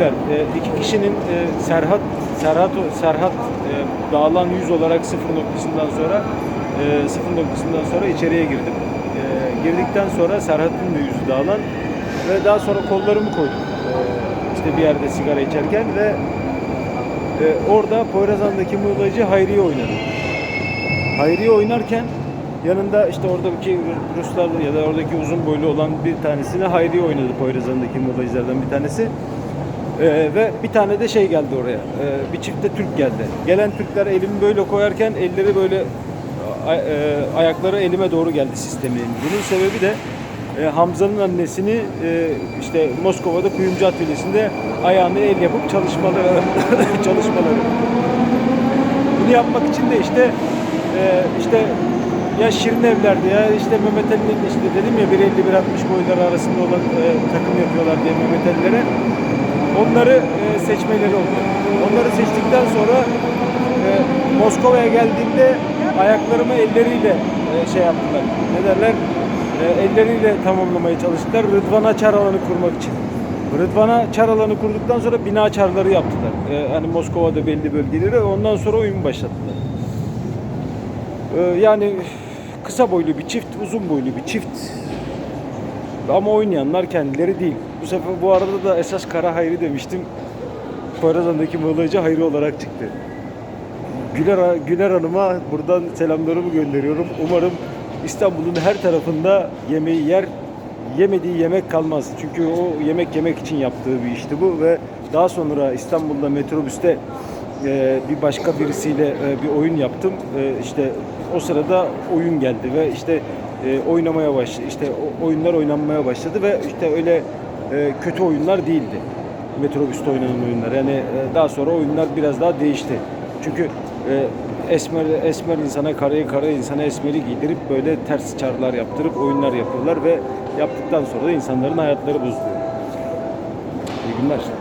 değiller. E, iki kişinin e, Serhat Serhat Serhat e, dağılan yüz olarak sıfır noktasından sonra e, sıfır noktasından sonra içeriye girdim. E, girdikten sonra Serhat'ın da yüzü dağılan ve daha sonra kollarımı koydum. E, işte bir yerde sigara içerken ve e, orada Poyrazan'daki muğlacı Hayriye oynadı. Hayriye oynarken yanında işte oradaki Ruslar ya da oradaki uzun boylu olan bir tanesine Hayriye oynadı Poyrazan'daki muğlacılardan bir tanesi. Ee, ve bir tane de şey geldi oraya. Ee, bir çifte Türk geldi. Gelen Türkler elimi böyle koyarken elleri böyle a- e, ayakları elime doğru geldi sistemin. Bunun sebebi de e, Hamza'nın annesini e, işte Moskova'da kuyumcu atölyesinde ayağını el yapıp çalışmaları çalışmaları. Bunu yapmak için de işte e, işte ya Şirin Evler'de ya işte Mehmet Ali'nin işte dedim ya 1.50-1.60 boyları arasında olan e, takım yapıyorlar diye Mehmet Ali'lere onları e, seçmeleri oldu. Onları seçtikten sonra e, Moskova'ya geldiğimde ayaklarımı elleriyle e, şey yaptılar. Ne derler? E, elleriyle tamamlamaya çalıştılar. Rıdvan'a çar alanı kurmak için. Rıdvan'a çar alanı kurduktan sonra bina çarları yaptılar. E, hani Moskova'da belli bölgeleri ondan sonra oyun başlattılar. E, yani kısa boylu bir çift, uzun boylu bir çift. Ama oynayanlar kendileri değil. Bu sefer bu arada da esas Kara Hayri demiştim. Poyrazan'daki Mığlayıcı Hayri olarak çıktı. Güler, Güler Hanım'a buradan selamlarımı gönderiyorum. Umarım İstanbul'un her tarafında yemeği yer, yemediği yemek kalmaz. Çünkü o yemek yemek için yaptığı bir işti bu ve daha sonra İstanbul'da metrobüste e, bir başka birisiyle e, bir oyun yaptım. E, işte o sırada oyun geldi ve işte e, oynamaya başladı. İşte oyunlar oynanmaya başladı ve işte öyle e, kötü oyunlar değildi. Metrobüste oynanan oyunlar. Yani e, daha sonra oyunlar biraz daha değişti. Çünkü e, esmer esmer insana karayı kara insana esmeri giydirip böyle ters çarlar yaptırıp oyunlar yapıyorlar ve yaptıktan sonra da insanların hayatları bozuluyor. İyi günler.